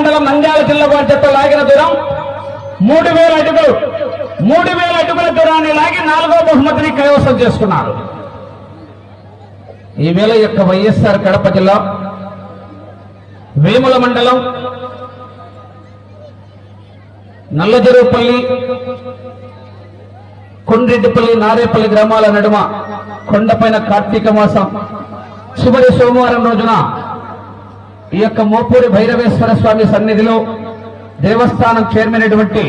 మండలం నంద్యాల జిల్లా వారి జత లాగిన దూరం మూడు వేల అడుగులు మూడు వేల అడుగుల దూరాన్ని లాగి నాలుగో బహుమతిని కైవసం చేసుకున్నారు. ఈ వేళ యొక్క వైఎస్ఆర్ కడప జిల్లా వేముల మండలం నల్లజరువుపల్లి కొండ్రెడ్డిపల్లి నారేపల్లి గ్రామాల నడుమ కొండపైన కార్తీక మాసం చివరి సోమవారం రోజున ఈ యొక్క మోపూరి భైరవేశ్వర స్వామి సన్నిధిలో దేవస్థానం చైర్మన్ అయినటువంటి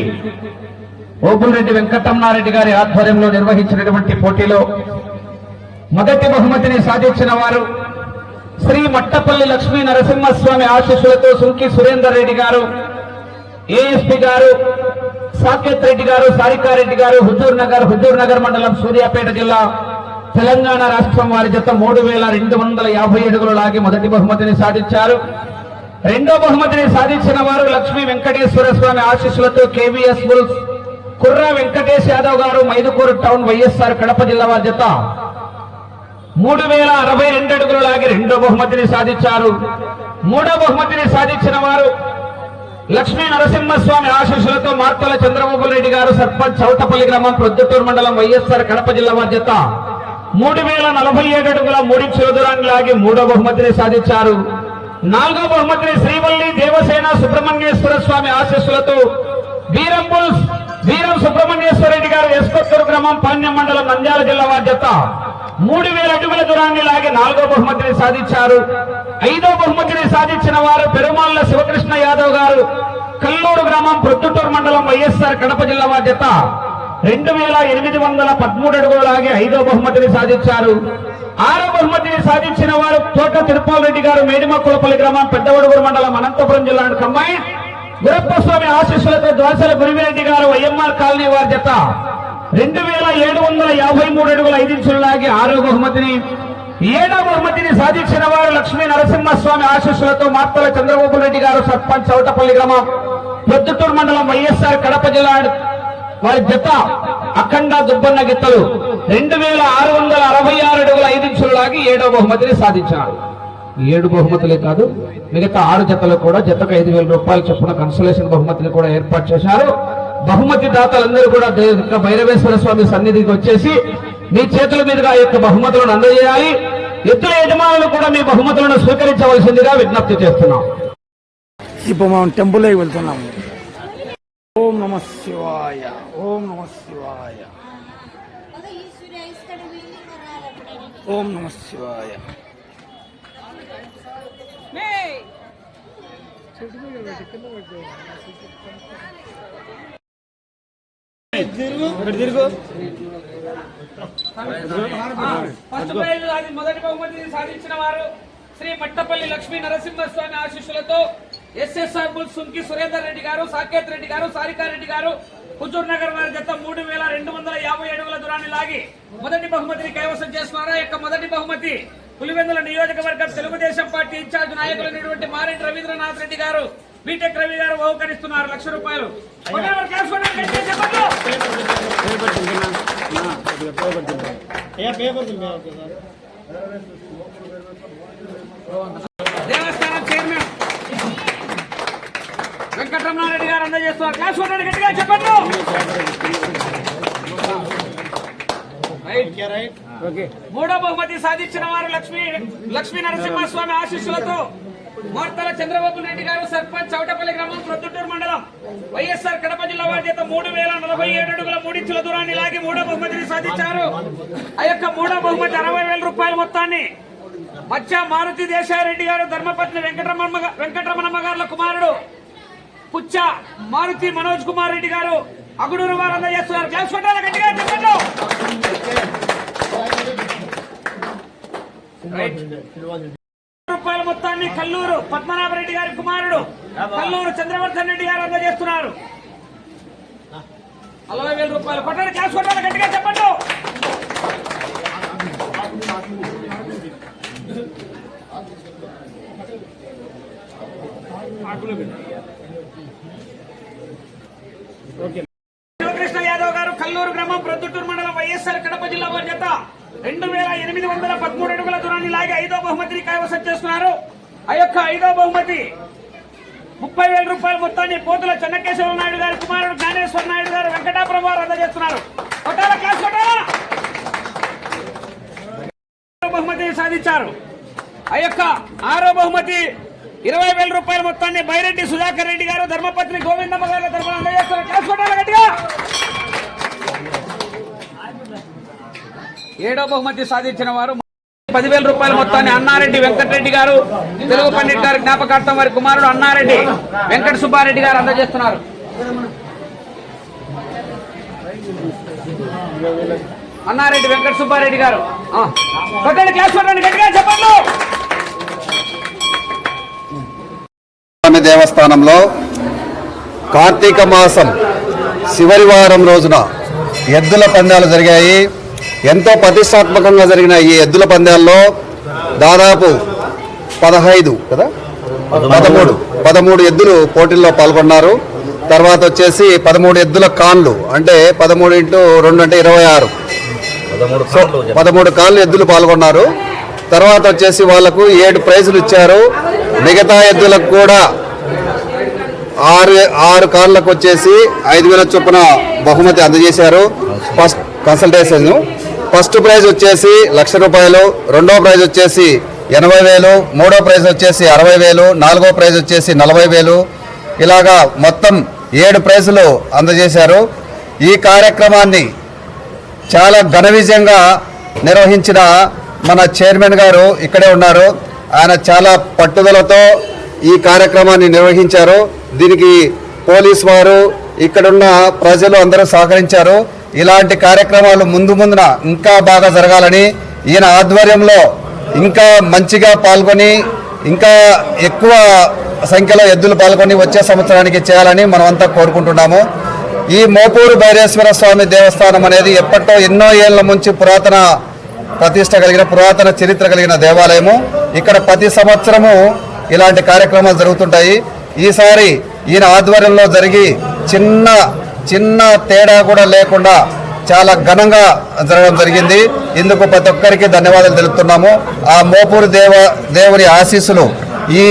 ఓపులరెడ్డి వెంకటమ్మారెడ్డి గారి ఆధ్వర్యంలో నిర్వహించినటువంటి పోటీలో మొదటి బహుమతిని సాధించిన వారు శ్రీ మట్టపల్లి లక్ష్మీ నరసింహస్వామి ఆశీస్సులతో సుంకి సురేందర్ రెడ్డి గారు ఏఎస్పీ గారు సాకేత్ రెడ్డి గారు సారికారెడ్డి గారు హుజూర్ నగర్ హుజూర్ నగర్ మండలం సూర్యాపేట జిల్లా తెలంగాణ రాష్ట్రం వారి జత మూడు వేల రెండు వందల యాభై అడుగులు లాగి మొదటి బహుమతిని సాధించారు. రెండో బహుమతిని సాధించిన వారు లక్ష్మీ వెంకటేశ్వర స్వామి ఆశీస్సులతో KVS bulls Kurra Venkatesh Yadav garu Mydukur town YSR Kadapa జిల్లా వారి జత మూడు వేల అరవై రెండు అడుగులు లాగి రెండో బహుమతిని సాధించారు. మూడో బహుమతిని సాధించిన వారు లక్ష్మీ నరసింహస్వామి ఆశీస్సులతో మార్తల చంద్రబాబు రెడ్డి గారు సర్పంచ్ చౌటపల్లి గ్రామం ప్రొద్దుటూరు మండలం వైఎస్ఆర్ కడప జిల్లా వారి జత మూడు వేల నలభై ఏడు అడుగుల మూడు చోదరాన్ని లాగి మూడో బహుమతిని సాధించారు. నాలుగో బహుమతిని శ్రీవల్లి దేవసేన సుబ్రహ్మణ్యేశ్వర స్వామి ఆశీస్సులతో వీరంపుల్ వీరం సుబ్రహ్మణ్యేశ్వర రెడ్డి గారు ఎస్కొత్తూరు గ్రామం పాణ్యం మండలం నంద్యాల జిల్లా బాధ్యత జత మూడు వేల అడుగుల దూరాన్ని లాగి నాలుగో బహుమతిని సాధించారు. ఐదో బహుమతిని సాధించిన వారు పెరుమాళ్ళ శివకృష్ణ యాదవ్ గారు. కల్లూరు గ్రామం ప్రొద్దుటూరు మండలం వైఎస్ఆర్ కడప జిల్లా బాధ్యత జత. రెండు వేల ఎనిమిది వందల పదమూడు అడుగులాగే ఐదో బహుమతిని సాధించారు. ఆరో బహుమతిని సాధించిన వారు తోట తిరుపాల్ రెడ్డి గారు మేడిమక్కులపల్లి గ్రామం పెద్దవడుగురు మండలం అనంతపురం జిల్లా కంబైన్. గురప్పస్వామి ఆశీస్సులతో దోసల గురివిరెడ్డి గారు వైఎంఆర్ కాలనీ వారి జత. రెండు వేల ఏడు వందల యాభై మూడు అడుగుల ఐదు లాగి ఆరో బహుమతిని. ఏడో బహుమతిని సాధించిన వారు లక్ష్మీ నరసింహస్వామి ఆశీస్సులతో మార్తల చంద్రబాబు రెడ్డి గారు సర్పంచ్ చౌటపల్లి గ్రామం. ప్రొద్దుటూరు మండలం వైఎస్ఆర్ కడప జిల్లా వారి జత అఖండ దుబ్బన్న గిత్తలు రెండు వేల ఆరు వందల అరవై ఆరు అడుగుల ఐదు ఇంచులు లాగి ఏడో బహుమతిని సాధించారు. ఏడు బహుమతులే కాదు మిగతా ఆరు జతలు కూడా జతకు ఐదు వేల రూపాయలు చొప్పున కన్సలేషన్ బహుమతిని కూడా ఏర్పాటు చేశారు. బహుమతి దాతలందరూ కూడా భైరవేశ్వర స్వామి సన్నిధికి వచ్చేసి మీ చేతుల మీదుగా ఆ యొక్క బహుమతులను అందజేయాలి. ఇద్దరు యజమానులు కూడా మీ బహుమతులను స్వీకరించవలసిందిగా విజ్ఞప్తి చేస్తున్నాం. ఇప్పుడు మనం టెంపుల్కి వెళ్తున్నాము. ఓం నమ శివాయ ఓం నమ శివాయ. ఓం నమ శివాయ. ఫస్ట్ ప్రైజ్ అది మొదటి బహుమతిని సాధించిన వారు శ్రీ మట్టపల్లి లక్ష్మీ నరసింహస్వామి ఆశీస్సులతో ఎస్ఎస్ఆర్ బుల్ సుంకి సురేందర్ రెడ్డి గారు సాకేత్ రెడ్డి గారు సారికారెడ్డి గారు హుజూర్ నగర్ వారి జత మూడు వేల రెండు వందల యాభై అడుగుల దూరాన్ని లాగి మొదటి బహుమతిని కైవసం చేసుకున్నారు ఆ యొక్క మొదటి బహుమతి పులివెందుల నియోజకవర్గం తెలుగుదేశం పార్టీ ఇన్ఛార్జ్ నాయకులైనటువంటి మారెడ్డి రవీంద్రనాథ్ రెడ్డి గారు బీటెక్ రవి గారు బహుకరిస్తున్నారు లక్ష రూపాయలు. దేవస్థానం వెంకటరమణారెడ్డి గారు అందజేస్తున్నారు క్లాస్ కొట్టండి గట్టిగా చెప్పండి. రైట్. మూడో బహుమతి సాధించిన వారు లక్ష్మీ లక్ష్మీ నరసింహస్వామి ఆశీస్సులతో మోర్తల చంద్రబాబు నాయుడు గారు సర్పంచ్ చౌటపల్లి గ్రామం ప్రొద్దుటూరు మండలం. వైఎస్ఆర్ కడప జిల్లా వారి చేత మూడు వేల నలభై ఏడు అడుగుల మూడించుల దూరాన్ని లాగి మూడో బహుమతిని సాధించారు. ఆ యొక్క మూడో బహుమతి అరవై వేల రూపాయల మొత్తాన్ని మచ్చ మారుతి దేశారెడ్డి గారు ధర్మపత్ని వెంకటరమణ వెంకటరమణమ్మ గారుల కుమారుడు పుచ్చ మారుతి మనోజ్ కుమార్ రెడ్డి గారు అగుడూరు వారు అందజేస్తున్నారు క్లాస్ కొట్టాలి గట్టిగా చెప్పండి. రూపాయల మొత్తాన్ని కల్లూరు పద్మనాభరెడ్డి గారి కుమారుడు కల్లూరు చంద్రవర్ధన్ రెడ్డి గారు అందజేస్తున్నారు. నలభై వేల రూపాయలు కొట్టాలి క్యాష్ కొట్టాలి గట్టిగా చెప్పండి శివకృష్ణ యాదవ్ గారు కల్లూరు గ్రామం ప్రొద్దుటూరు మండలం వైఎస్ఆర్ కడప జిల్లా వారి జత రెండు వేల ఎనిమిది వందల పదమూడు అడుగుల దూరాన్ని లాగి ఐదో బహుమతిని కైవసం చేసుకున్నారు ఆ యొక్క ఐదో బహుమతి ముప్పై వేల రూపాయల మొత్తాన్ని పోతుల చెన్నకేశ్వర నాయుడు గారి కుమారుడు జ్ఞానేశ్వర నాయుడు గారు వెంకటాపురం వారు అందజేస్తున్నారు. కొట్టాల క్లాస్ బహుమతి సాధించారు. ఆ యొక్క ఆరో బహుమతి ఇరవై వేల రూపాయల మొత్తాన్ని బైరెడ్డి సుధాకర్ రెడ్డి గారు ధర్మపత్ని గోవిందమ్మ గారి తరఫున అందజేస్తున్నారు. ఏడో బహుమతి సాధించిన వారు పదివేల రూపాయల మొత్తాన్ని అన్నారెడ్డి వెంకటరెడ్డి గారు తెలుగు పండిట్ గారి జ్ఞాపకార్థం వారి కుమారుడు అన్నారెడ్డి వెంకట సుబ్బారెడ్డి గారు అందజేస్తున్నారు. అన్నారెడ్డి వెంకట సుబ్బారెడ్డి గారు. ఆ, కొట్టండి క్లాస్ కొట్టండి గట్టిగా చెప్పండి. స్వామి దేవస్థానంలో కార్తీక మాసం చివరి వారం రోజున ఎద్దుల పందాలు జరిగాయి. ఎంతో ప్రతిష్టాత్మకంగా జరిగిన ఈ ఎద్దుల పందాల్లో దాదాపు పదహైదు కదా? పదమూడు. పదమూడు. ఎద్దులు పోటీల్లో పాల్గొన్నారు. తర్వాత వచ్చేసి పదమూడు ఎద్దుల కాన్లు అంటే పదమూడు ఇంటూ రెండు అంటే ఇరవై ఆరు. పదమూడు కాళ్ళు ఎద్దులు పాల్గొన్నారు. తర్వాత వచ్చేసి వాళ్ళకు ఏడు ప్రైజులు ఇచ్చారు. మిగతా ఎద్దులకు కూడా ఆరు ఆరు కార్లకు వచ్చేసి ఐదు వేల చొప్పున బహుమతి అందజేశారు. First consultation. ఫస్ట్ ప్రైజ్ వచ్చేసి లక్ష రూపాయలు రెండో ప్రైజ్ వచ్చేసి ఎనభై వేలు మూడో ప్రైజ్ వచ్చేసి అరవై వేలు నాలుగో ప్రైజ్ వచ్చేసి నలభై వేలు. ఇలాగా మొత్తం ఏడు ప్రైజులు అందజేశారు. ఈ కార్యక్రమాన్ని చాలా ఘన విజయంగా నిర్వహించిన మన చైర్మన్ గారు ఇక్కడే ఉన్నారు. ఆయన చాలా పట్టుదలతో ఈ కార్యక్రమాన్ని నిర్వహించారు. దీనికి పోలీస్ వారు ఇక్కడున్న ప్రజలు అందరూ సహకరించారు. ఇలాంటి కార్యక్రమాలు ముందు ముందున ఇంకా బాగా జరగాలని ఈయన ఆధ్వర్యంలో ఇంకా మంచిగా పాల్గొని ఇంకా ఎక్కువ సంఖ్యలో ఎద్దులు పాల్గొని వచ్చే సంవత్సరానికి చేయాలని మనమంతా కోరుకుంటున్నాము. ఈ మోపూరు భైరేశ్వర స్వామి దేవస్థానం అనేది ఎప్పట్లో ఎన్నో ఏళ్ళ నుంచి పురాతన ప్రతిష్ట కలిగిన పురాతన చరిత్ర కలిగిన దేవాలయము. ఇక్కడ ప్రతి సంవత్సరము ఇలాంటి కార్యక్రమాలు జరుగుతుంటాయి. ఈసారి ఈయన ఆధ్వర్యంలో జరిగి చిన్న చిన్న తేడా కూడా లేకుండా చాలా ఘనంగా జరగడం జరిగింది. ఇందుకు ప్రతి ఒక్కరికి ధన్యవాదాలు తెలుపుతున్నాము. ఆ మోపూరు దేవ దేవుని ఆశీస్సులు ఈ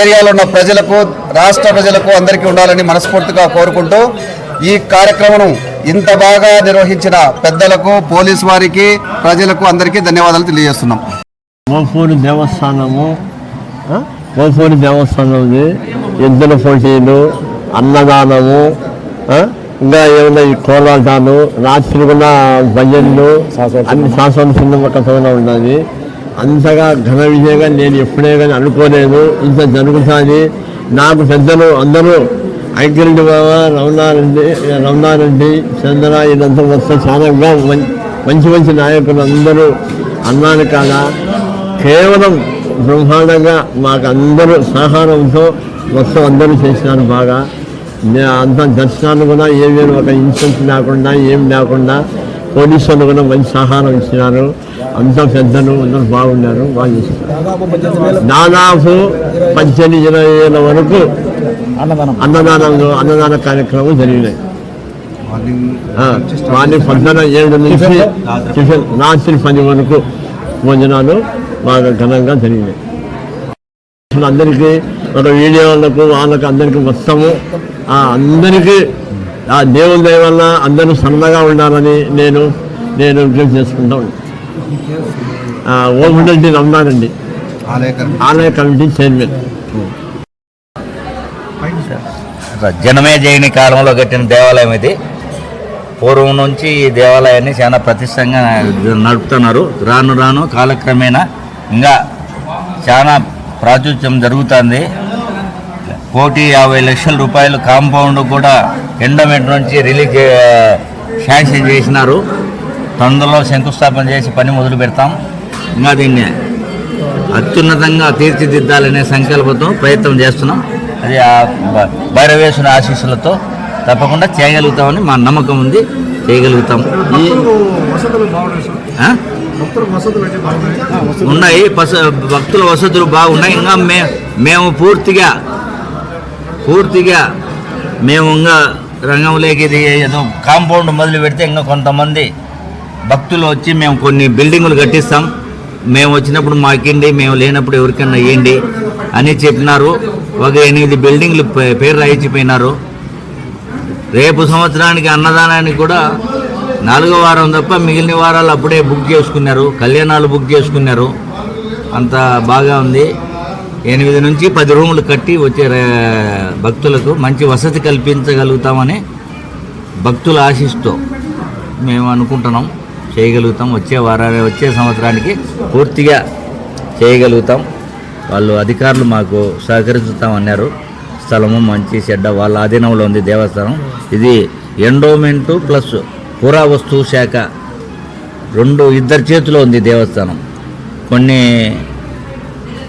ఏరియాలో ఉన్న ప్రజలకు రాష్ట్ర ప్రజలకు అందరికీ ఉండాలని మనస్ఫూర్తిగా కోరుకుంటూ ఈ కార్యక్రమం ఇంత బాగా నిర్వహించిన పెద్దలకు పోలీస్ వారికి ప్రజలకు అందరికీ ధన్యవాదాలు తెలియజేస్తున్నాం. మోపూరు దేవస్థానము ఆ? మోపూరి దేవస్థానం ఇద్దరు ఎద్దుల పోటీలు అన్నదానము ఇంకా ఏమైనా ఈ కోలాటాలు రాత్రి కూడా భజనలు అన్ని శాశ్వత సినిమాతో ఉన్నది. అంతగా ఘన విజయంగా నేను ఎప్పుడే కానీ అనుకోలేదు. ఇంత జరుగుతుంది. నాకు పెద్దలు అందరూ ఐక్యరెడ్డి బాబా రమణారెడ్డి రమణారెడ్డి చంద్ర ఇదంతా వస్తే చాలా మంచి మంచి నాయకులు అందరూ అన్నాను కాదా? కేవలం బ్రహ్మాండంగా మాకు అందరూ సహకారంతో మొత్తం అందరూ చేసినారు బాగా. అంత దర్శనాలు కూడా ఏమీ ఒక ఇన్సూరెన్స్ లేకుండా ఏం లేకుండా పోలీసులు కూడా మంచి సహకారం ఇచ్చినారు. అంతా పెద్దలు అందరూ బాగున్నారు బాగా చేసినారు దాదాపు పద్దెనిమిది ఇరవై వేల వరకు అన్నదానంలో అన్నదాన కార్యక్రమం జరిగినాయి. మార్నింగ్ పొద్దున ఏడు నుంచి టిఫిన్ రాత్రి పది వరకు భోజనాలు బాగా ఘనంగా జరిగినాయి. అందరికీ ఒక వీడియో వాళ్ళకు అందరికీ మొత్తము అందరికీ ఆ దేవుని దయ వల్ల అందరూ సరదాగా ఉండాలని నేను నేను విజ్ఞప్తి చేసుకుంటా ఉన్నాను. ఓమిరెడ్డి రమణారెడ్డి ఆలయ కమిటీ చైర్మన్. జనమే జయని కాలంలో కట్టిన దేవాలయం ఇది. పూర్వం నుంచి ఈ దేవాలయాన్ని చాలా ప్రతిష్టంగా నడుపుతున్నారు. రాను రాను కాలక్రమేణా ఇంకా చాలా ప్రాచుర్యం జరుగుతుంది. కోటి యాభై లక్షల రూపాయలు కాంపౌండ్ కూడా ఎండోమెంట్ నుంచి రిలీజ్ శాంక్షన్ చేసినారు. తొందరలో శంకుస్థాపన చేసి పని మొదలు పెడతాం. ఇంకా దీన్ని అత్యున్నతంగా తీర్చిదిద్దాలనే సంకల్పంతో ప్రయత్నం చేస్తున్నాం. అది ఆ భైరవేశ్వర ఆశీస్సులతో తప్పకుండా చేయగలుగుతామని మా నమ్మకం ఉంది. చేయగలుగుతాం? ఉన్నాయి. భక్తుల వసతులు బాగున్నాయి. ఇంకా మే మేము పూర్తిగా పూర్తిగా మేము ఇంకా రంగంలోకి ఇది ఏదో కాంపౌండ్ మొదలు పెడితే ఇంకా కొంతమంది భక్తులు వచ్చి మేము కొన్ని బిల్డింగులు కట్టిస్తాం. మేము వచ్చినప్పుడు మాకిండి మేము లేనప్పుడు ఎవరికైనా ఇవ్వండి అని చెప్పినారు. ఒక ఎనిమిది బిల్డింగ్లు పే- పేరు రాయించిపోయినారు రేపు సంవత్సరానికి అన్నదానానికి కూడా నాలుగో వారం తప్ప మిగిలిన వారాలు అప్పుడే బుక్ చేసుకున్నారు. కళ్యాణాలు బుక్ చేసుకున్నారు. అంత బాగా ఉంది. ఎనిమిది నుంచి పది రూములు కట్టి వచ్చే భక్తులకు మంచి వసతి కల్పించగలుగుతామని భక్తుల ఆశిస్తూ మేము అనుకుంటున్నాం. చేయగలుగుతాం. వచ్చే వారాన్ని వచ్చే సంవత్సరానికి పూర్తిగా చేయగలుగుతాం. వాళ్ళు అధికారులు మాకు సహకరిస్తామన్నారు. స్థలము మంచి చెడ్డ వాళ్ళ ఆధీనంలో ఉంది దేవస్థానం. ఇది ఎండోమెంటు ప్లస్ పురావస్తు శాఖ రెండు ఇద్దరి చేతిలో ఉంది దేవస్థానం. కొన్ని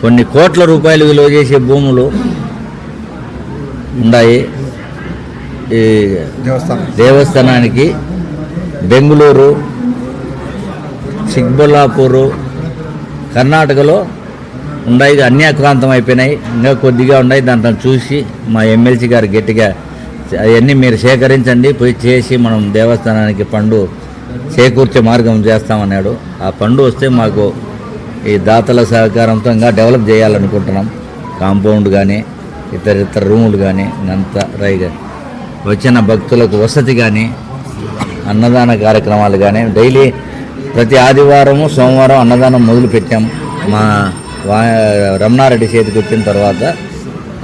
కొన్ని కోట్ల రూపాయలు విలువ చేసే భూములు ఉన్నాయి ఈ దేవస్థానం. దేవస్థానానికి బెంగళూరు చిక్బల్లాపూరు కర్ణాటకలో ఉన్నాయి అన్యాక్రాంతం అయిపోయినాయి. ఇంకా కొద్దిగా ఉన్నాయి దాంట్లో చూసి మా ఎమ్మెల్సీ గారు గట్టిగా అవన్నీ మీరు సేకరించండి. పోయి చేసి మనం దేవస్థానానికి పండు చేకూర్చే మార్గం చేస్తామన్నాడు. ఆ పండు వస్తే మాకు ఈ దాతల సహకారంతో ఇంకా డెవలప్ చేయాలనుకుంటున్నాం. కాంపౌండ్ కానీ ఇతర ఇతర రూములు కానీ అంతా రైగా. వచ్చిన భక్తులకు వసతి కానీ అన్నదాన కార్యక్రమాలు కానీ డైలీ ప్రతి ఆదివారము సోమవారం అన్నదానం మొదలు పెట్టాం మా వా రమణారెడ్డి చేతికి వచ్చిన తర్వాత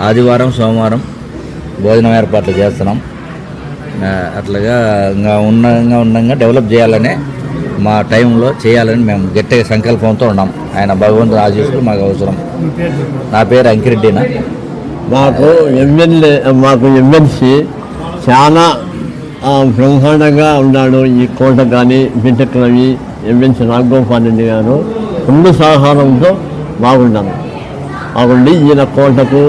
ఆదివారం సోమవారం భోజనం ఏర్పాట్లు చేస్తున్నాం. అట్లాగా ఇంకా ఉన్నంగా ఉన్నంగా డెవలప్ చేయాలనే మా టైంలో చేయాలని మేము గట్టిగా సంకల్పంతో ఉన్నాం. ఆయన భగవంతుడు ఆశీస్సులు మాకు అవసరం. నా పేరు అంకిరెడ్డినా. మాకు ఎమ్మెల్యే మాకు ఎమ్మెల్సీ చాలా బ్రహ్మాండంగా ఉన్నాడు ఈ కోట కానీ బిడ్డకు ఎమ్మెల్సీ నాగోపాల్ రెడ్డి గారు. ఫుల్ సహకారంతో బాగున్నాను బాగుండి ఈయన కోటకు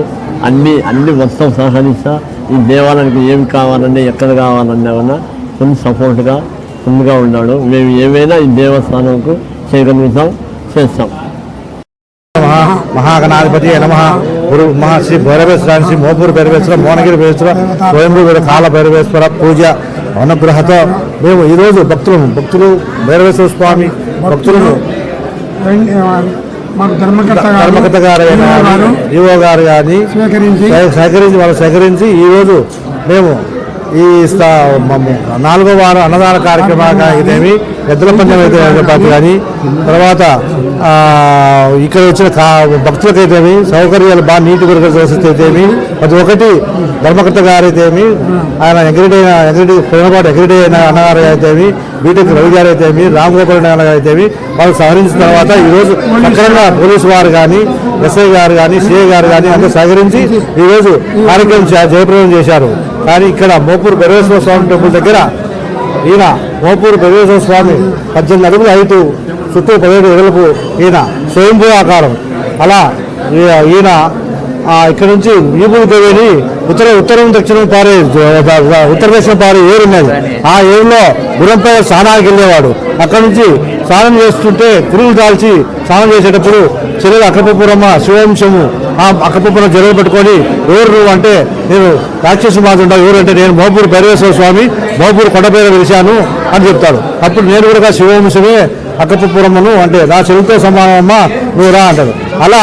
అన్ని అన్ని మొత్తం సహకరిస్తా ఈ దేవాలయానికి ఏం కావాలన్నా ఎక్కడ కావాలన్నా కూడా ఫుల్ సపోర్ట్గా ఫుల్గా ఉన్నాడు. మేము ఏమైనా ఈ దేవస్థానంకు చేయగలుగుతాం చేస్తాం మహా మహాగణాధిపతి నమ. గురు మహా శ్రీ భైరవేశ్వర శ్రీ మోపూర్ భైరవేశ్వర మోనగిరి భైరవేశ్వర స్వయంభూ కాల భైరవేశ్వర పూజ అనుగ్రహతో మేము ఈరోజు భక్తులను భక్తులు భైరవేశ్వర స్వామి భక్తులను మాకు ధర్మకర్త గారు ఈవో గారు కానీ సేకరించి వాళ్ళు సేకరించి ఈరోజు మేము ఈ స్థా- నాలుగో వారం అన్నదాన కార్యక్రమాలు ఇదేమి ఎద్దుల పందెం అయితే పార్టీ కానీ తర్వాత ఇక్కడ వచ్చిన కా భక్తులకైతేమి సౌకర్యాలు బాగా నీటి కొరకు అయితేమి ప్రతి ఒక్కటి ధర్మకర్త గారు అయితేమి ఆయన ఎగ్రిడ్ అయిన ఎగ్రిడ్ ప్రేమపాటు ఎగ్రిడ్ అయిన అన్నగారు అయితేమి బీటెక్ రవి గారు అయితేమి రామ్ గోపాల్ గారు అయితేమి వాళ్ళు సహకరించిన తర్వాత ఈరోజు సక్రమంగా పోలీసు వారు కానీ ఎస్ఐ గారు కానీ సిఐ గారు కానీ అందరూ సహకరించి ఈరోజు కార్యక్రమం జయప్రదం చేశారు. కానీ ఇక్కడ మోపూరు బెరవేశ్వర స్వామి టెంపుల్ దగ్గర ఈయన మోపూర్ బెరవేశ్వర స్వామి పద్దెనిమిది అడుగులు హైటు చుట్టూ పదిహేడు ఎడలకు ఈయన స్వయంభూ ఆకారం. అలా ఈ- ఈయన ఇక్కడ నుంచి వీపులు దేవిని ఉత్తర ఉత్తరం దక్షిణం పారే ఉత్తర దక్షిణం పారే ఏరు ఉన్నది ఆ ఏరులో గురంపై స్నానానికి వెళ్ళేవాడు. అక్కడ నుంచి స్నానం చేస్తుంటే తిరుగులు దాల్చి స్నానం చేసేటప్పుడు చెల్లెలు అక్కపపురమ్మ శివంశము ఆ అక్కపపురం జరుగు పెట్టుకొని ఎవరు నువ్వు అంటే నేను రాక్షసు మాత్రం ఎవరు అంటే నేను మోపూరు భైరవేశ్వర స్వామి మోపూరు కొండపేర వెలిశాను అని చెప్తాడు అప్పుడు నేను కూడా శివంశమే అక్కపపురమ్మను అంటే నా చెవితో సమానమ్మా నువ్వు రా అంటాడు. అలా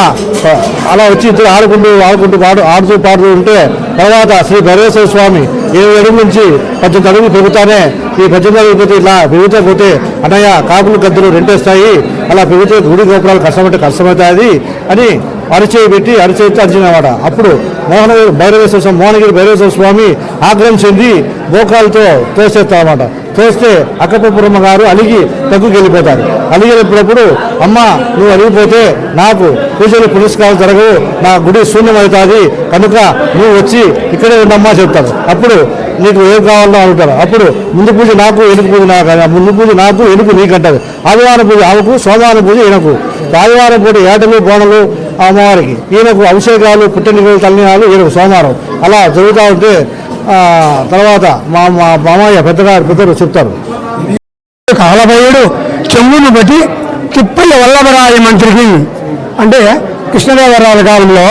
అలా వచ్చి ఇద్దరు ఆడుకుంటూ ఆడుకుంటూ పాడు ఆడుతూ పాడుతూ ఉంటే తర్వాత శ్రీ భైరవేశ్వర స్వామి ఏడు అడుగు నుంచి పద్దెనిమిది అడుగులు పెరుగుతానే ఈ పద్దెనిమిది అడుగులు పోతే ఇలా పెరుగుతా పోతే అన్నయ్య కాపులు గద్దలు రెంటేస్తాయి అలా పెరిగితే గుడి గోపురాలు కష్టమంటే కష్టమవుతుంది అని అరిచేయి పెట్టి అరిచేయితే అరిచినమాట. అప్పుడు మోహన భైరవేశ్వర స్వామి మోహనగిరి భైరవేశ్వర స్వామి ఆగ్రహం చెంది గోకాలతో తోసేస్తామన్నమాట తోస్తే అక్కపపురమ్మ గారు అలిగి తగ్గుకి వెళ్ళిపోతారు అలిగినప్పుడు అమ్మ నువ్వు అలిగిపోతే నాకు పూజలు పురస్కారాలు జరగవు. నా గుడి శూన్యమవుతుంది. కనుక నువ్వు వచ్చి ఇక్కడే ఉండమ్మా చెప్తారు. అప్పుడు నీకు ఏం కావాలో అడుగుతారు అప్పుడు ముందు పూజ నాకు ఎనుకు పూజ నాకు ముందు పూజ నాకు ఎనుకు నీకు అంటారు. ఆదివారం పూజ ఆమెకు సోమవారం పూజ ఎనకు ఆదివారం పూట ఏటలు బోనలు అమ్మవారికి. ఈయనకు అభిషేకాలు పుట్టనికలు తల్లినాలు ఈయనకు సోమవారం. అలా జరుగుతూ ఉంటే తర్వాత మా మా మామయ్య పెద్దగారు పెద్దలు చెప్తారు. కాలభయుడు చెమ్మును బట్టి తిప్పల్లి వల్లభరాయ మంత్రికి అంటే కృష్ణదేవరాయల కాలంలో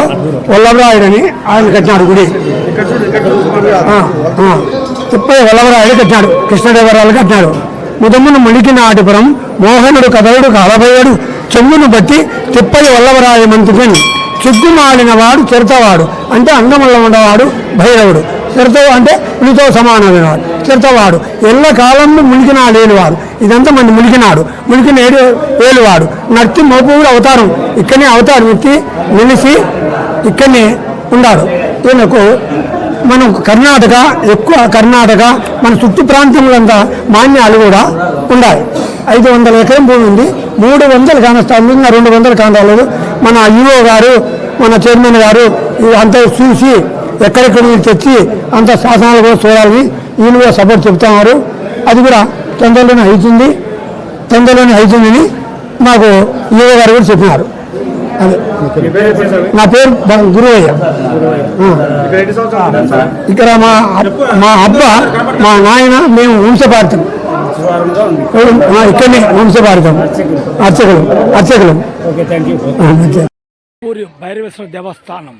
వల్లభరాయుడని ఆయన కట్టినాడు గుడి. ఆ, తిప్పల్లి వల్లభరాయుడు కట్టినాడు కృష్ణదేవరాయలు కట్టినాడు. ముదమును మణికి నాటిపురం మోహనుడు కథయుడు కలబోయడు చెమ్మును బట్టి తిప్పలు వల్లవరాయ మంత్రికి చుగ్గుమాలిన వాడు చిరతవాడు అంటే అంగముల ఉన్నవాడు భైరవుడు. చిరత అంటే పులితో సమానమైన వాడు చిరతవాడు ఎల్ల కాలంలో మునికినా లేనివాడు. ఇదంతా మన మునికినాడు మునికిన ఏడు ఏలువాడు. నర్తి మోపుడు అవతారం. ఇక్కడనే అవతారం ఎత్తి నిలిచి ఇక్కడనే ఉన్నాడు ఈయనకు మనం కర్ణాటక ఎక్కువ కర్ణాటక మన చుట్టూ ప్రాంతంలో మాన్యాలు కూడా ఉన్నాయి ఐదు వందల ఎకరం భూమి ఉంది. మూడు వందల కానస్థానం ఇంకా రెండు వందల కాండాలు మన ఈఓ గారు మన చైర్మన్ గారు ఇది అంతా చూసి ఎక్కడెక్కడ నుంచి తెచ్చి అంత శాసనాలు కూడా చూడాలని వీళ్ళు కూడా సపోర్ట్ చెప్తున్నారు. అది కూడా తొందరలోనే అవుతుంది తొందరలోనే అవుతుందని మాకు ఈఓ గారు కూడా చెప్పినారు. అదే. నా పేరు గురువయ్య. ఇక్కడ మా మా అబ్బ మా నాయన మేము వంశపారితం ఆ, ఇక్కడనే వంశపారితం అర్చకులు. అర్చకులు. భైరవేశ్వర దేవస్థానం.